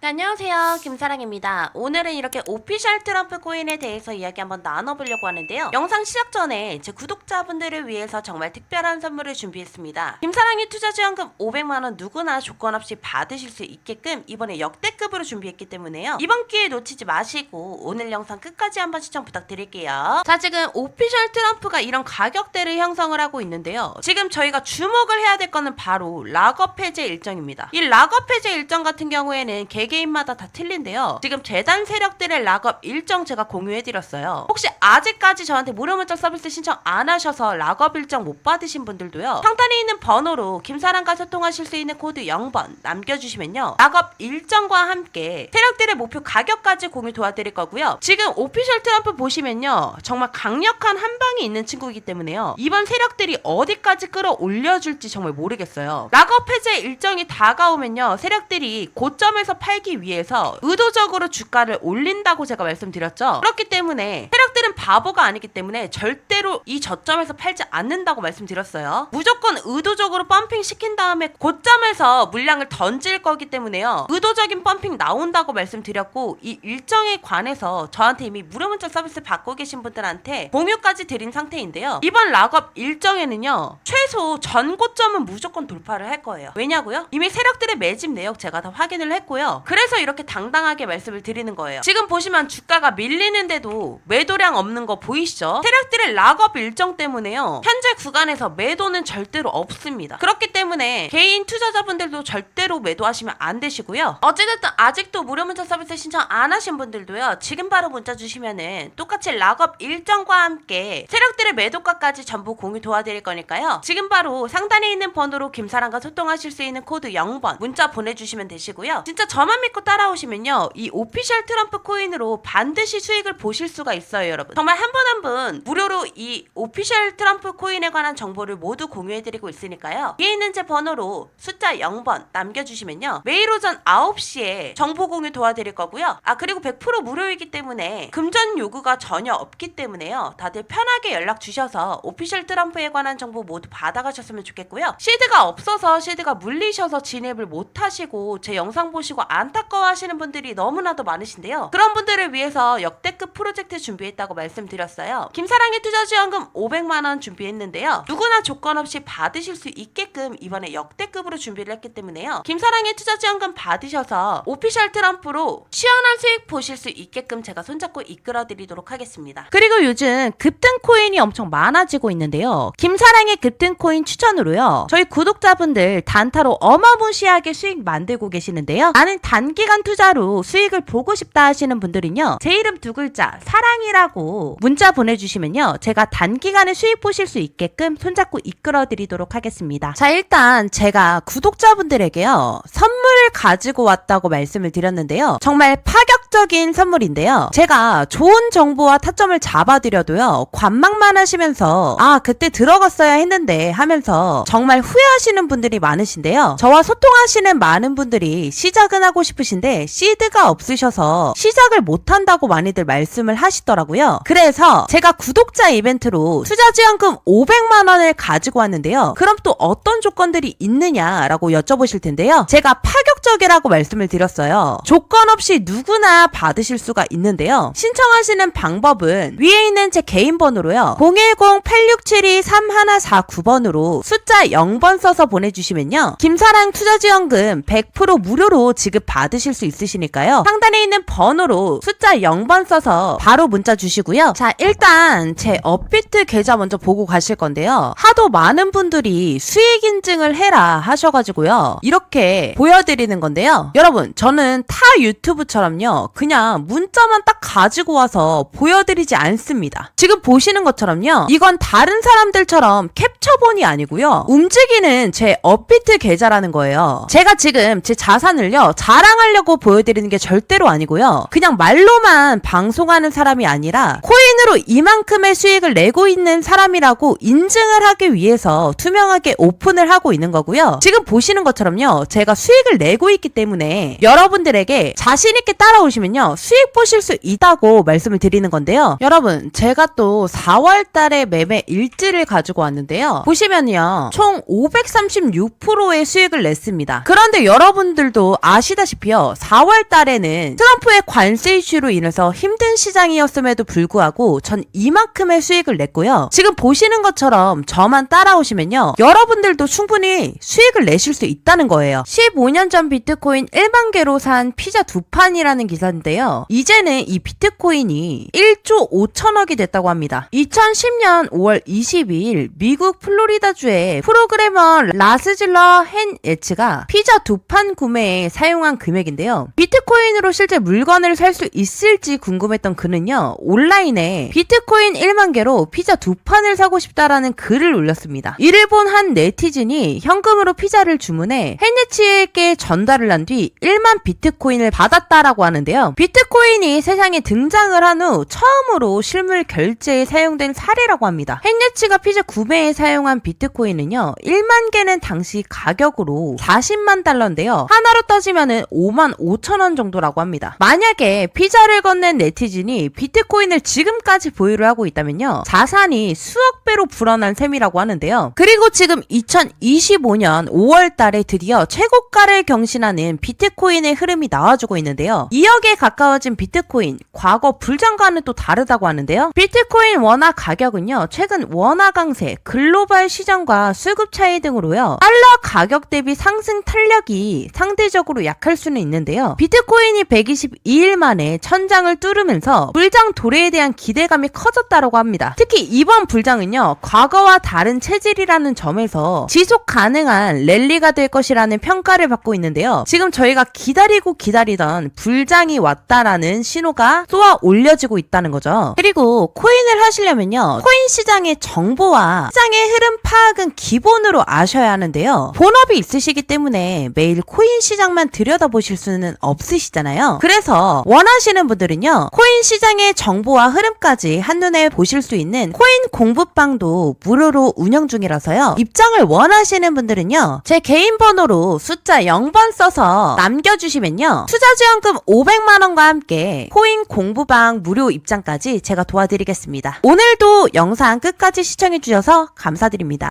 네, 안녕하세요. 김사랑입니다. 오늘은 이렇게 오피셜 트럼프 코인에 대해서 이야기 한번 나눠보려고 하는데요. 영상 시작 전에 제 구독자분들을 위해서 정말 특별한 선물을 준비했습니다. 김사랑이 투자지원금 500만원 누구나 조건 없이 받으실 수 있게끔 이번에 역대급으로 준비했기 때문에요. 이번 기회 놓치지 마시고 오늘 영상 끝까지 한번 시청 부탁드릴게요. 자, 지금 오피셜 트럼프가 이런 가격대를 형성을 하고 있는데요. 지금 저희가 주목을 해야 될 거는 바로 락업 해제 일정입니다. 이 락업 해제 일정 같은 경우에는 개 개인마다 다 틀린데요. 지금 재단 세력들의 락업 일정 제가 공유해드렸어요. 혹시 아직까지 저한테 무료문자 서비스 신청 안 하셔서 락업 일정 못 받으신 분들도요. 상단에 있는 번호로 김사랑과 소통하실 수 있는 코드 0번 남겨주시면요. 락업 일정과 함께 세력들의 목표 가격까지 공유 도와드릴 거고요. 지금 오피셜 트럼프 보시면요. 정말 강력한 한 방이 있는 친구이기 때문에요. 이번 세력들이 어디까지 끌어올려줄지 정말 모르겠어요. 락업 해제 일정이 다가오면요. 세력들이 고점에서 팔기 위해서 의도적으로 주가를 올린다고 제가 말씀드렸죠. 그렇기 때문에 세력들은 바보가 아니기 때문에 절대로 이 저점에서 팔지 않는다고 말씀드렸어요. 무조건 의도적으로 펌핑 시킨 다음에 고점에서 물량을 던질 거기 때문에요. 의도적인 펌핑 나온다고 말씀드렸고 이 일정에 관해서 저한테 이미 무료 문자 서비스 받고 계신 분들한테 공유까지 드린 상태인데요. 이번 락업 일정에는요. 최 소 전 고점은 무조건 돌파를 할 거예요. 왜냐고요? 이미 세력들의 매집 내역 제가 다 확인을 했고요. 그래서 이렇게 당당하게 말씀을 드리는 거예요. 지금 보시면 주가가 밀리는데도 매도량 없는 거 보이시죠? 세력들의 락업 일정 때문에요. 현재 구간에서 매도는 절대로 없습니다. 그렇기 때문에 개인 투자자분들도 절대로 매도하시면 안 되시고요. 어찌됐든 아직도 무료 문자 서비스 신청 안 하신 분들도요. 지금 바로 문자 주시면은 똑같이 락업 일정과 함께 세력들의 매도가까지 전부 공유 도와드릴 거니까요. 지금 바로 상단에 있는 번호로 김사랑과 소통하실 수 있는 코드 0번 문자 보내주시면 되시고요. 진짜 저만 믿고 따라오시면요. 이 오피셜 트럼프 코인으로 반드시 수익을 보실 수가 있어요, 여러분. 정말 한 분 한 분 무료로 이 오피셜 트럼프 코인에 관한 정보를 모두 공유해드리고 있으니까요. 위에 있는 제 번호로 숫자 0번 남겨주시면요. 매일 오전 9시에 정보 공유 도와드릴 거고요. 아, 그리고 100% 무료이기 때문에 금전 요구가 전혀 없기 때문에요. 다들 편하게 연락 주셔서 오피셜 트럼프에 관한 정보 모두 받 아가셨으면 좋겠고요. 시드가 없어서 시드가 물리셔서 진입을 못 하시고 제 영상 보시고 안타까워 하시는 분들이 너무나도 많으신데요. 그런 분들을 위해서 역대급 프로젝트 준비했다고 말씀드렸어요. 김사랑의 투자지원금 500만 원 준비했는데요. 누구나 조건 없이 받으실 수 있게끔 이번에 역대급으로 준비를 했기 때문에요. 김사랑의 투자지원금 받으셔서 오피셜 트럼프로 시원한 수익 보실 수 있게끔 제가 손잡고 이끌어 드리도록 하겠습니다. 그리고 요즘 급등 코인이 엄청 많아지고 있는데요. 김사랑의 급등 코인 추천으로요. 저희 구독자분들 단타로 어마무시하게 수익 만들고 계시는데요. 나는 단기간 투자로 수익을 보고 싶다 하시는 분들은요. 제 이름 두 글자 사랑이라고 문자 보내주시면요. 제가 단기간에 수익 보실 수 있게끔 손잡고 이끌어 드리도록 하겠습니다. 자 일단 제가 구독자분들에게요. 선물을 가지고 왔다고 말씀을 드렸는데요. 정말 파격적인 선물인데요. 제가 좋은 정보와 타점을 잡아드려도요. 관망만 하시면서 아 그때 들어갔어야 했는데 하면서 정말 후회하시는 분들이 많으신데요. 저와 소통하시는 많은 분들이 시작은 하고 싶으신데 시드가 없으셔서 시작을 못한다고 많이들 말씀을 하시더라고요. 그래서 제가 구독자 이벤트로 투자 지원금 500만 원을 가지고 왔는데요. 그럼 또 어떤 조건들이 있느냐라고 여쭤보실 텐데요. 제가 파격적이라고 말씀을 드렸어요. 조건 없이 누구나 받으실 수가 있는데요. 신청하시는 방법은 위에 있는 제 개인 번호로요. 010-8672-3149번으로 숫자 0번 써서 보내주시면요. 김사랑 투자지원금 100% 무료로 지급 받으실 수 있으시니까요. 상단에 있는 번호로 숫자 0번 써서 바로 문자 주시고요. 자, 일단 제 업비트 계좌 먼저 보고 가실 건데요. 하도 많은 분들이 수익 인증을 해라 하셔가지고요. 이렇게 보여드리는 건데요. 여러분, 저는 타 유튜브처럼요. 그냥 문자만 딱 가지고 와서 보여드리지 않습니다. 지금 보시는 것처럼요. 이건 다른 사람들처럼 캡처본이 아니고요. 움직이는 제 업비트 계좌라는 거예요. 제가 지금 제 자산을요. 자랑하려고 보여드리는 게 절대로 아니고요. 그냥 말로만 방송하는 사람이 아니라 코인으로 이만큼의 수익을 내고 있는 사람이라고 인증을 하기 위해서 투명하게 오픈을 하고 있는 거고요. 지금 보시는 것처럼요. 제가 수익을 내고 있기 때문에 여러분들에게 자신 있게 따라오시면요. 수익 보실 수 있다고 말씀을 드리는 건데요. 여러분, 제가 또 4월 달에 매매 일지를 가지고 왔는데요. 보시면요. 총 536%의 수익을 냈습니다. 그런데 여러분들도 아시다시피요. 4월 달에는 트럼프의 관세 이슈로 인해서 힘든 시장이었음에도 불구하고 전 이만큼의 수익을 냈고요. 지금 보시는 것처럼 저만 따라오시면요. 여러분들도 충분히 수익을 내실 수 있다는 거예요. 15년 전 비트코인 1만 개로 산 피자 두 판이라는 기사인데요. 이제는 이 비트코인이 1조 5천억이 됐다고 합니다. 2010년 5월 22일 미국 플로리다주의 프로그래머 라스질러 헨 예츠가 피자 두 판 구매에 사용한 금액인데요. 비트코인으로 실제 물건을 살 수 있을지 궁금했던 그는요. 온라인에 비트코인 1만 개로 피자 두 판을 사고 싶다라는 글을 올렸습니다. 이를 본 한 네티즌이 현금으로 피자를 주문해 헨 예츠에게 전 달을 한 뒤 1만 비트코인을 받았다라고 하는데요. 비트코인이 세상에 등장을 한 후 처음으로 실물 결제에 사용된 사례라고 합니다. 헨 예츠가 피자 구매에 사용한 비트코인은요. 1만 개는 당시 가격으로 40만 달러인데요. 하나로 따지면은 5만 5천 원 정도라고 합니다. 만약에 피자를 건넨 네티즌이 비트코인을 지금까지 보유를 하고 있다면요. 자산이 수억 배로 불어난 셈이라고 하는데요. 그리고 지금 2025년 5월 달에 드디어 최고가를 경신 하는 비트코인의 흐름이 나와주고 있는데요. 2억에 가까워진 비트코인, 과거 불장과는 또 다르다고 하는데요. 비트코인 원화 가격은요, 최근 원화 강세, 글로벌 시장과 수급 차이 등으로요, 달러 가격 대비 상승 탄력이 상대적으로 약할 수는 있는데요. 비트코인이 122일 만에 천장을 뚫으면서 불장 도래에 대한 기대감이 커졌다고 합니다. 특히 이번 불장은요, 과거와 다른 체질이라는 점에서 지속 가능한 랠리가 될 것이라는 평가를 받고 있는데요. 지금 저희가 기다리고 기다리던 불장이 왔다라는 신호가 쏘아 올려지고 있다는 거죠. 그리고 코인을 하시려면요. 코인 시장의 정보와 시장의 흐름 파악은 기본으로 아셔야 하는데요. 본업이 있으시기 때문에 매일 코인 시장만 들여다보실 수는 없으시잖아요. 그래서 원하시는 분들은요. 코인 시장의 정보와 흐름까지 한눈에 보실 수 있는 코인 공부방도 무료로 운영 중이라서요. 입장을 원하시는 분들은요. 제 개인 번호로 숫자 0번 써서 남겨주시면요. 투자지원금 500만원과 함께 코인 공부방 무료 입장까지 제가 도와드리겠습니다. 오늘도 영상 끝까지 시청해주셔서 감사드립니다.